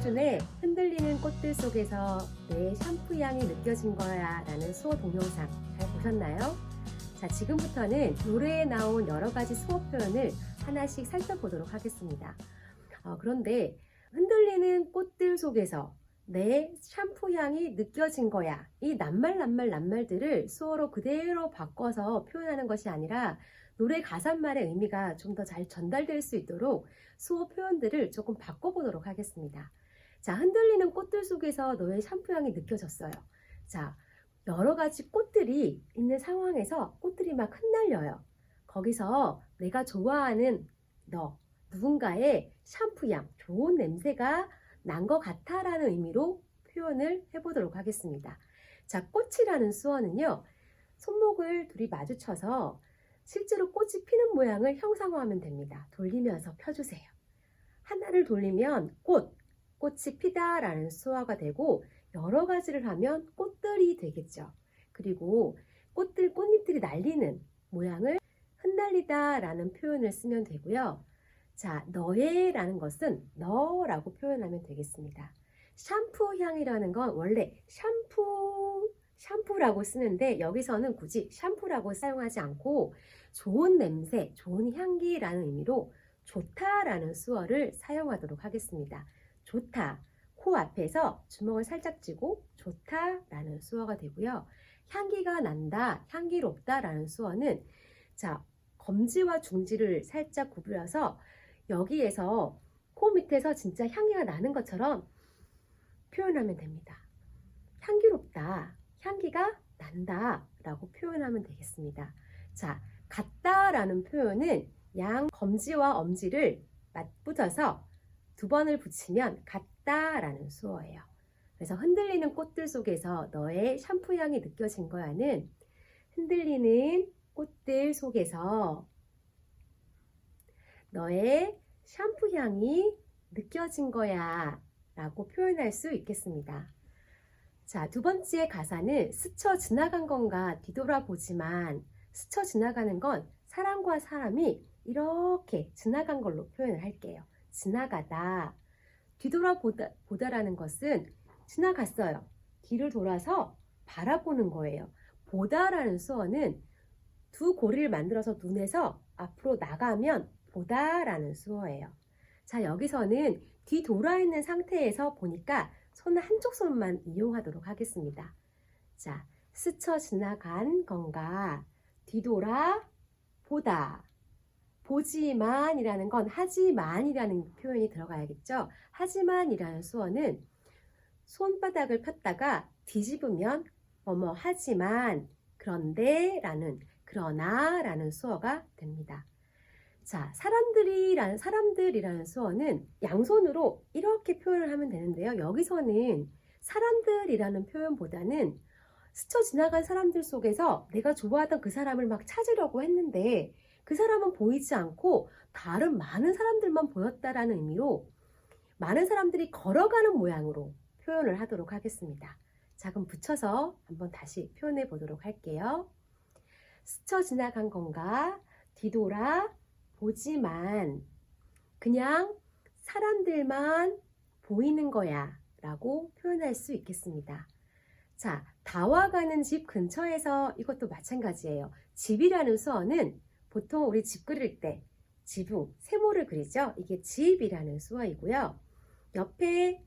장범준의 흔들리는 꽃들 속에서 내 샴푸 향이 느껴진 거야 라는 수어 동영상 잘 보셨나요? 자 지금부터는 노래에 나온 여러 가지 수어 표현을 하나씩 살펴보도록 하겠습니다 어, 그런데 흔들리는 꽃들 속에서 내 샴푸 향이 느껴진 거야 이 낱말 낱말 낱말들을 수어로 그대로 바꿔서 표현하는 것이 아니라 노래 가사말의 의미가 좀 더 잘 전달될 수 있도록 수어 표현들을 조금 바꿔보도록 하겠습니다. 자, 흔들리는 꽃들 속에서 너의 샴푸 향이 느껴졌어요. 자, 여러 가지 꽃들이 있는 상황에서 꽃들이 막 흩날려요. 거기서 내가 좋아하는 너, 누군가의 샴푸 향, 좋은 냄새가 난 것 같아라는 의미로 표현을 해보도록 하겠습니다. 자, 꽃이라는 수어는요, 손목을 둘이 마주쳐서 실제로 꽃이 피는 모양을 형상화하면 됩니다. 돌리면서 펴주세요. 하나를 돌리면 꽃, 꽃이 피다라는 수화가 되고 여러 가지를 하면 꽃들이 되겠죠. 그리고 꽃들, 꽃잎들이 날리는 모양을 흩날리다라는 표현을 쓰면 되고요. 자, 너의라는 것은 너라고 표현하면 되겠습니다. 샴푸 향이라는 건 원래 샴푸, 샴푸라고 쓰는데 여기서는 굳이 샴푸라고 사용하지 않고 좋은 냄새, 좋은 향기라는 의미로 좋다라는 수어를 사용하도록 하겠습니다. 좋다. 코 앞에서 주먹을 살짝 쥐고 좋다 라는 수어가 되고요. 향기가 난다, 향기롭다 라는 수어는 자, 검지와 중지를 살짝 구부려서 여기에서 코 밑에서 진짜 향기가 나는 것처럼 표현하면 됩니다. 향기롭다, 향기가 난다 라고 표현하면 되겠습니다. 자, 같다 라는 표현은 양 검지와 엄지를 맞붙어서 두 번을 붙이면 같다라는 수어예요. 그래서 흔들리는 꽃들 속에서 너의 샴푸 향이 느껴진 거야는 흔들리는 꽃들 속에서 너의 샴푸 향이 느껴진 거야 라고 표현할 수 있겠습니다. 자, 두 번째 가사는 스쳐 지나간 건가 뒤돌아보지만 스쳐 지나가는 건 사람과 사람이 이렇게 지나간 걸로 표현을 할게요. 지나가다. 뒤돌아보다, 보다라는 것은 지나갔어요. 뒤를 돌아서 바라보는 거예요. 보다라는 수어는 두 고리를 만들어서 눈에서 앞으로 나가면 보다라는 수어예요. 자, 여기서는 뒤 돌아 있는 상태에서 보니까 손 한쪽 손만 이용하도록 하겠습니다. 자, 스쳐 지나간 건가 뒤돌아 보다. 보지만이라는 건 하지만이라는 표현이 들어가야겠죠. 하지만이라는 수어는 손바닥을 폈다가 뒤집으면 뭐뭐 하지만 그런데라는 그러나라는 수어가 됩니다. 자, 사람들이라는 사람들이라는 수어는 양손으로 이렇게 표현을 하면 되는데요. 여기서는 사람들이라는 표현보다는 스쳐 지나간 사람들 속에서 내가 좋아하던 그 사람을 막 찾으려고 했는데 그 사람은 보이지 않고 다른 많은 사람들만 보였다라는 의미로 많은 사람들이 걸어가는 모양으로 표현을 하도록 하겠습니다. 자, 그럼 붙여서 한번 다시 표현해 보도록 할게요. 스쳐 지나간 건가? 뒤돌아 보지만 그냥 사람들만 보이는 거야 라고 표현할 수 있겠습니다. 자, 다와가는 집 근처에서 이것도 마찬가지예요. 집이라는 수어는 보통 우리 집 그릴 때 지붕, 세모를 그리죠. 이게 집이라는 수어이고요. 옆에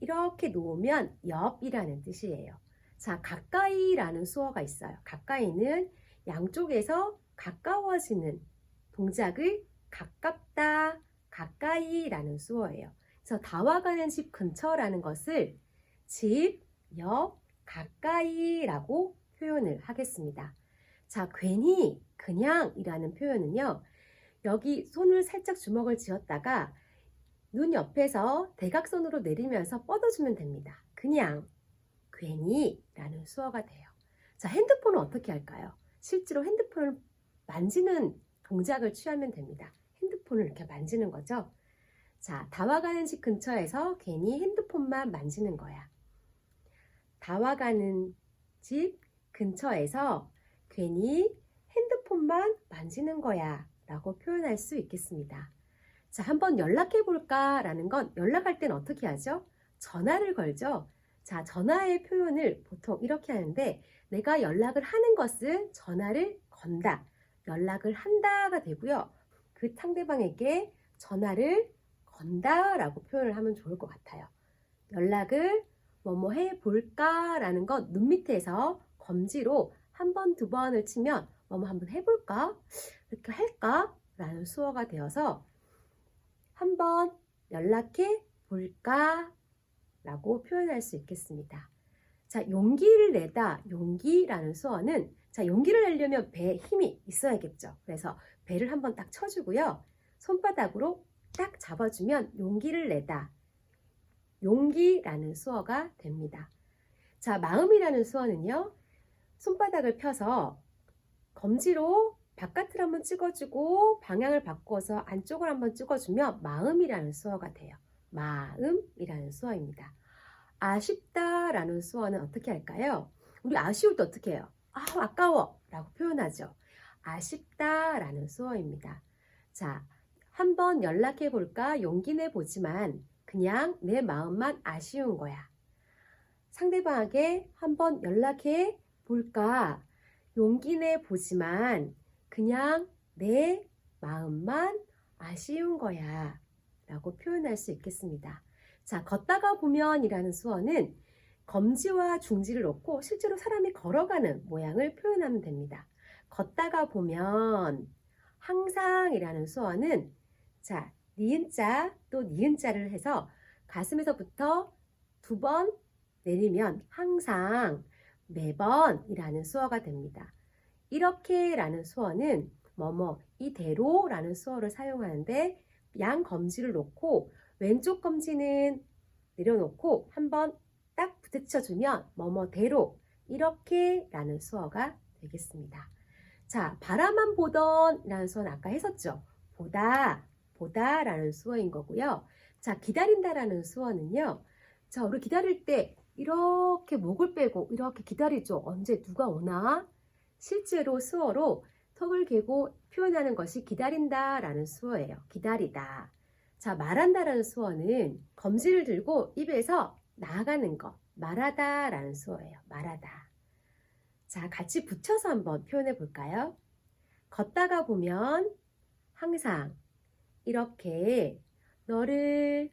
이렇게 놓으면 옆이라는 뜻이에요. 자, 가까이라는 수어가 있어요. 가까이는 양쪽에서 가까워지는 동작을 가깝다, 가까이라는 수어예요. 그래서 다와가는 집 근처라는 것을 집, 옆, 가까이라고 표현을 하겠습니다. 자, 괜히, 그냥이라는 표현은요. 여기 손을 살짝 주먹을 쥐었다가 눈 옆에서 대각선으로 내리면서 뻗어주면 됩니다. 그냥, 괜히 라는 수어가 돼요. 자, 핸드폰은 어떻게 할까요? 실제로 핸드폰을 만지는 동작을 취하면 됩니다. 핸드폰을 이렇게 만지는 거죠. 자, 다와가는 집 근처에서 괜히 핸드폰만 만지는 거야. 다와가는 집 근처에서 괜히 핸드폰만 만지는 거야 라고 표현할 수 있겠습니다. 자, 한번 연락해 볼까 라는 건 연락할 땐 어떻게 하죠? 전화를 걸죠. 자, 전화의 표현을 보통 이렇게 하는데 내가 연락을 하는 것은 전화를 건다. 연락을 한다가 되고요. 그 상대방에게 전화를 건다 라고 표현을 하면 좋을 것 같아요. 연락을 뭐뭐 해 볼까 라는 건 눈 밑에서 검지로 한 번, 두 번을 치면 뭐뭐 한번 해볼까? 이렇게 할까? 라는 수어가 되어서 한번 연락해 볼까? 라고 표현할 수 있겠습니다. 자, 용기를 내다, 용기라는 수어는 자, 용기를 내려면 배에 힘이 있어야겠죠. 그래서 배를 한번 딱 쳐주고요. 손바닥으로 딱 잡아주면 용기를 내다, 용기라는 수어가 됩니다. 자, 마음이라는 수어는요. 손바닥을 펴서 검지로 바깥을 한번 찍어주고 방향을 바꿔서 안쪽을 한번 찍어주면 마음이라는 수어가 돼요. 마음이라는 수어입니다. 아쉽다라는 수어는 어떻게 할까요? 우리 아쉬울 때 어떻게 해요? 아, 아까워 라고 표현하죠. 아쉽다라는 수어입니다. 자, 한번 연락해 볼까 용기 내 보지만 그냥 내 마음만 아쉬운 거야. 상대방에게 한번 연락해 볼까 용기 내 보지만 그냥 내 마음만 아쉬운 거야. 라고 표현할 수 있겠습니다. 자, 걷다가 보면 이라는 수어는 검지와 중지를 놓고 실제로 사람이 걸어가는 모양을 표현하면 됩니다. 걷다가 보면 항상이라는 수어는 자, 니은자 또 니은자를 해서 가슴에서부터 두 번 내리면 항상 매번이라는 수어가 됩니다. 이렇게라는 수어는 뭐뭐 이대로라는 수어를 사용하는데 양 검지를 놓고 왼쪽 검지는 내려놓고 한번 딱 부딪혀주면 뭐뭐대로 이렇게라는 수어가 되겠습니다. 자, 바라만 보던이라는 수어는 아까 했었죠. 보다, 보다 라는 수어인 거고요. 자, 기다린다 라는 수어는요. 자, 우리 기다릴 때 이렇게 목을 빼고 이렇게 기다리죠. 언제 누가 오나? 실제로 수어로 턱을 개고 표현하는 것이 기다린다 라는 수어예요. 기다리다. 자, 말한다 라는 수어는 검지를 들고 입에서 나가는 것, 말하다 라는 수어예요. 말하다. 자, 같이 붙여서 한번 표현해 볼까요? 걷다가 보면 항상 이렇게 너를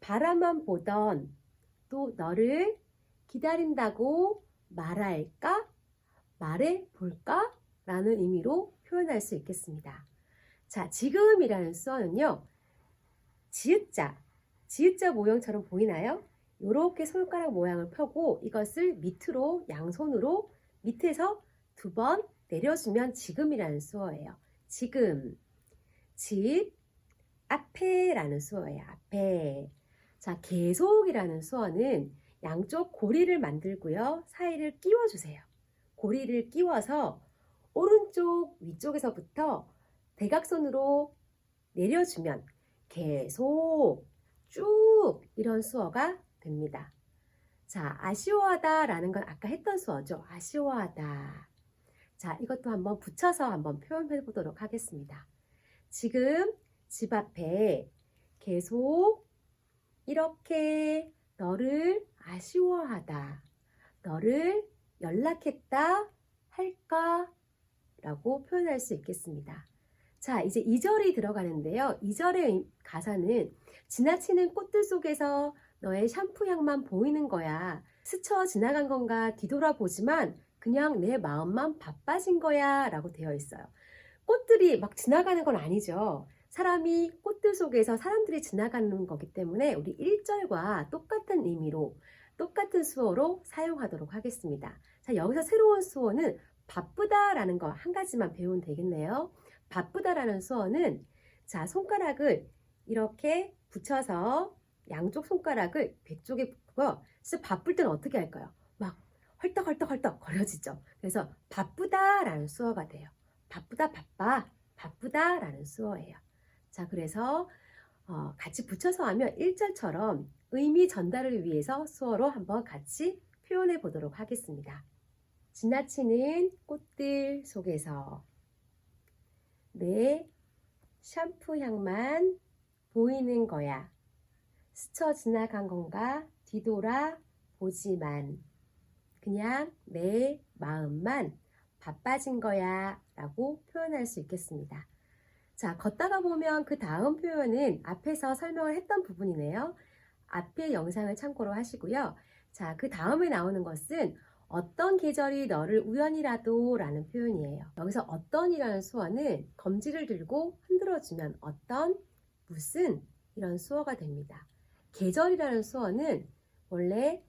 바라만 보던 또 너를 기다린다고 말할까? 말해 볼까? 라는 의미로 표현할 수 있겠습니다. 자, 지금이라는 수어는요, 지읒자, 지읒자 모형처럼 보이나요? 이렇게 손가락 모양을 펴고 이것을 밑으로 양손으로 밑에서 두 번 내려주면 지금이라는 수어예요. 지금, 집, 앞에라는 수어예요. 앞에. 자, 계속이라는 수어는 양쪽 고리를 만들고요. 사이를 끼워주세요. 고리를 끼워서 오른쪽 위쪽에서부터 대각선으로 내려주면 계속 쭉 이런 수어가 됩니다. 자, 아쉬워하다 라는 건 아까 했던 수어죠. 아쉬워하다. 자, 이것도 한번 붙여서 한번 표현해 보도록 하겠습니다. 지금 집 앞에 계속 이렇게 너를 아쉬워하다. 너를 연락했다 할까? 라고 표현할 수 있겠습니다. 자, 이제 2절이 들어가는데요. 2절의 가사는 지나치는 꽃들 속에서 너의 샴푸 향만 보이는 거야. 스쳐 지나간 건가 뒤돌아보지만 그냥 내 마음만 바빠진 거야. 라고 되어 있어요. 꽃들이 막 지나가는 건 아니죠. 사람이 꽃들 속에서 사람들이 지나가는 거기 때문에 우리 1절과 똑같은 의미로 똑같은 수어로 사용하도록 하겠습니다. 자, 여기서 새로운 수어는 바쁘다라는 거 한 가지만 배우면 되겠네요. 바쁘다라는 수어는 자, 손가락을 이렇게 붙여서 양쪽 손가락을 배 쪽에 붙고 그래서 바쁠 때는 어떻게 할까요? 막 헐떡헐떡헐떡 거려지죠. 그래서 바쁘다라는 수어가 돼요. 바쁘다 바빠 바쁘다라는 수어예요. 자, 그래서 어, 같이 붙여서 하면 1절처럼 의미 전달을 위해서 수어로 한번 같이 표현해 보도록 하겠습니다. 지나치는 꽃들 속에서 내 샴푸 향만 보이는 거야. 스쳐 지나간 건가 뒤돌아 보지만 그냥 내 마음만 바빠진 거야 라고 표현할 수 있겠습니다. 자, 걷다가 보면 그 다음 표현은 앞에서 설명을 했던 부분이네요. 앞의 영상을 참고로 하시고요. 자, 그 다음에 나오는 것은 어떤 계절이 너를 우연이라도 라는 표현이에요. 여기서 어떤이라는 수어는 검지를 들고 흔들어주면 어떤, 무슨 이런 수어가 됩니다. 계절이라는 수어는 원래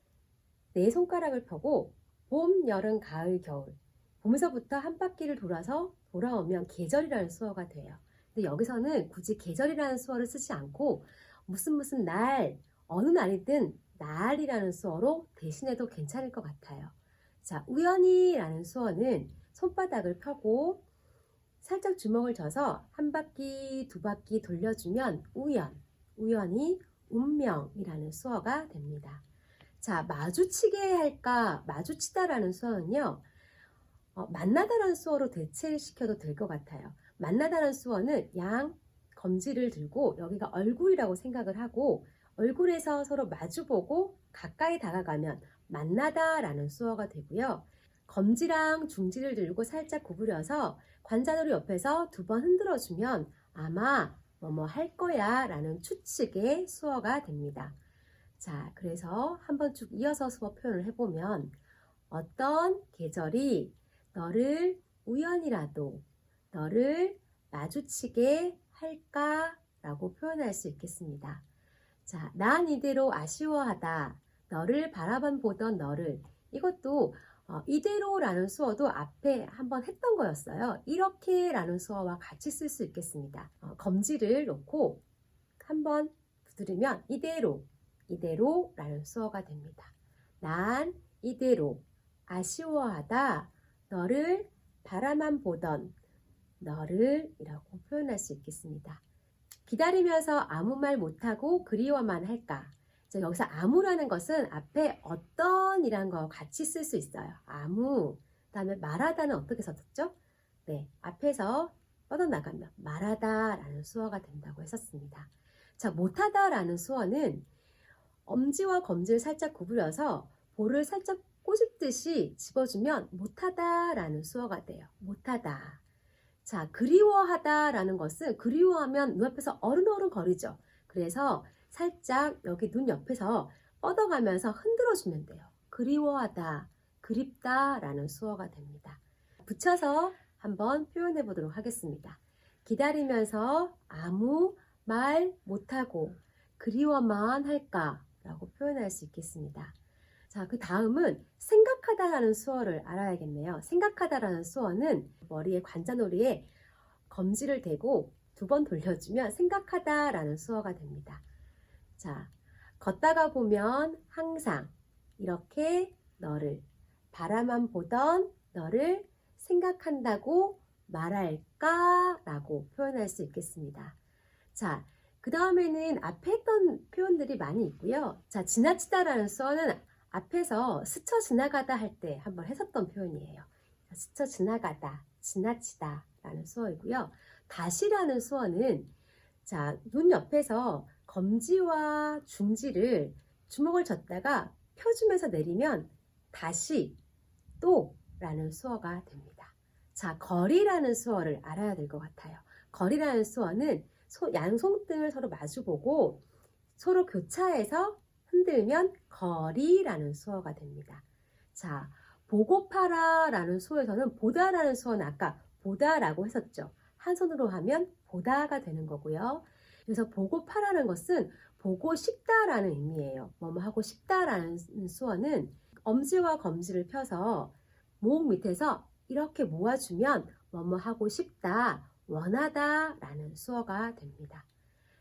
네 손가락을 펴고 봄, 여름, 가을, 겨울 봄에서부터 한 바퀴를 돌아서 돌아오면 계절이라는 수어가 돼요. 근데 여기서는 굳이 계절이라는 수어를 쓰지 않고 무슨 무슨 날, 어느 날이든 날이라는 수어로 대신해도 괜찮을 것 같아요. 자, 우연히라는 수어는 손바닥을 펴고 살짝 주먹을 져서 한 바퀴, 두 바퀴 돌려주면 우연, 우연히 운명이라는 수어가 됩니다. 자, 마주치게 할까, 마주치다라는 수어는요, 어, 만나다라는 수어로 대체시켜도 될 것 같아요. 만나다라는 수어는 양 검지를 들고 여기가 얼굴이라고 생각을 하고 얼굴에서 서로 마주보고 가까이 다가가면 만나다라는 수어가 되고요. 검지랑 중지를 들고 살짝 구부려서 관자놀이 옆에서 두 번 흔들어 주면 아마 뭐뭐 할 거야 라는 추측의 수어가 됩니다. 자, 그래서 한번 쭉 이어서 수어 표현을 해보면 어떤 계절이 너를 우연이라도 너를 마주치게 할까? 라고 표현할 수 있겠습니다. 자, 난 이대로 아쉬워하다. 너를 바라만 보던 너를. 이것도 어, 이대로라는 수어도 앞에 한번 했던 거였어요. 이렇게라는 수어와 같이 쓸 수 있겠습니다. 어, 검지를 놓고 한번 두드리면 이대로, 이대로라는 수어가 됩니다. 난 이대로 아쉬워하다. 너를 바라만 보던 너를 이라고 표현할 수 있겠습니다. 기다리면서 아무 말 못하고 그리워만 할까? 자, 여기서 아무라는 것은 앞에 어떤 이란 거 같이 쓸 수 있어요. 아무. 그 다음에 말하다는 어떻게 썼죠? 네, 앞에서 뻗어나가면 말하다라는 수어가 된다고 했었습니다. 자, 못하다라는 수어는 엄지와 검지를 살짝 구부려서 볼을 살짝 꼬집듯이 집어주면 못하다라는 수어가 돼요. 못하다. 자, 그리워하다 라는 것은 그리워하면 눈앞에서 어른어른 거리죠. 그래서 살짝 여기 눈 옆에서 뻗어가면서 흔들어주면 돼요. 그리워하다, 그립다 라는 수어가 됩니다. 붙여서 한번 표현해 보도록 하겠습니다. 기다리면서 아무 말 못하고 그리워만 할까 라고 표현할 수 있겠습니다. 자, 그 다음은 생각하다라는 수어를 알아야겠네요. 생각하다라는 수어는 머리에 관자놀이에 검지를 대고 두 번 돌려주면 생각하다라는 수어가 됩니다. 자, 걷다가 보면 항상 이렇게 너를 바라만 보던 너를 생각한다고 말할까? 라고 표현할 수 있겠습니다. 자, 그 다음에는 앞에 했던 표현들이 많이 있고요. 자, 지나치다라는 수어는 앞에서 스쳐 지나가다 할 때 한번 했었던 표현이에요. 스쳐 지나가다, 지나치다 라는 수어이고요. 다시라는 수어는 자, 눈 옆에서 검지와 중지를 주먹을 젓다가 펴주면서 내리면 다시 또 라는 수어가 됩니다. 자, 거리라는 수어를 알아야 될 것 같아요. 거리라는 수어는 양손등을 서로 마주보고 서로 교차해서 흔들면 거리라는 수어가 됩니다. 자, 보고파라 라는 수어에서는 보다라는 수어는 아까 보다라고 했었죠. 한 손으로 하면 보다가 되는 거고요. 그래서 보고파라는 것은 보고 싶다라는 의미예요. 뭐뭐 하고 싶다라는 수어는 엄지와 검지를 펴서 목 밑에서 이렇게 모아주면 뭐뭐 하고 싶다, 원하다 라는 수어가 됩니다.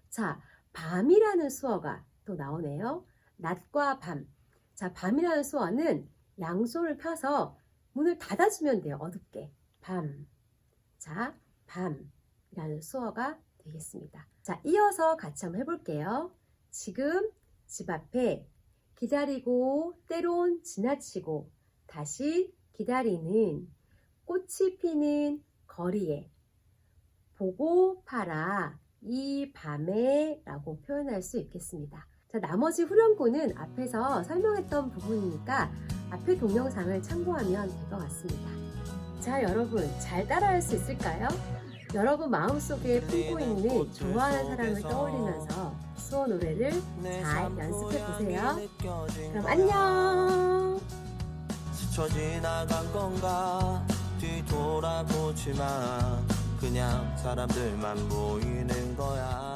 자, 밤이라는 수어가 또 나오네요. 낮과 밤. 자, 밤이라는 수어는 양손을 펴서 문을 닫아주면 돼요. 어둡게. 밤. 자, 밤이라는 수어가 되겠습니다. 자, 이어서 같이 한번 해볼게요. 지금 집 앞에 기다리고 때론 지나치고 다시 기다리는 꽃이 피는 거리에 보고 팔아 이 밤에 라고 표현할 수 있겠습니다. 자, 나머지 후렴구는 앞에서 설명했던 부분이니까 앞에 동영상을 참고하면 될 것 같습니다. 자, 여러분, 잘 따라할 수 있을까요? 여러분 마음속에 품고 있는 좋아하는 사람을 떠올리면서 수호 노래를 잘 연습해 보세요. 그럼 안녕! 스쳐 지나간 건가 뒤돌아보지만 그냥 사람들만 보이는 거야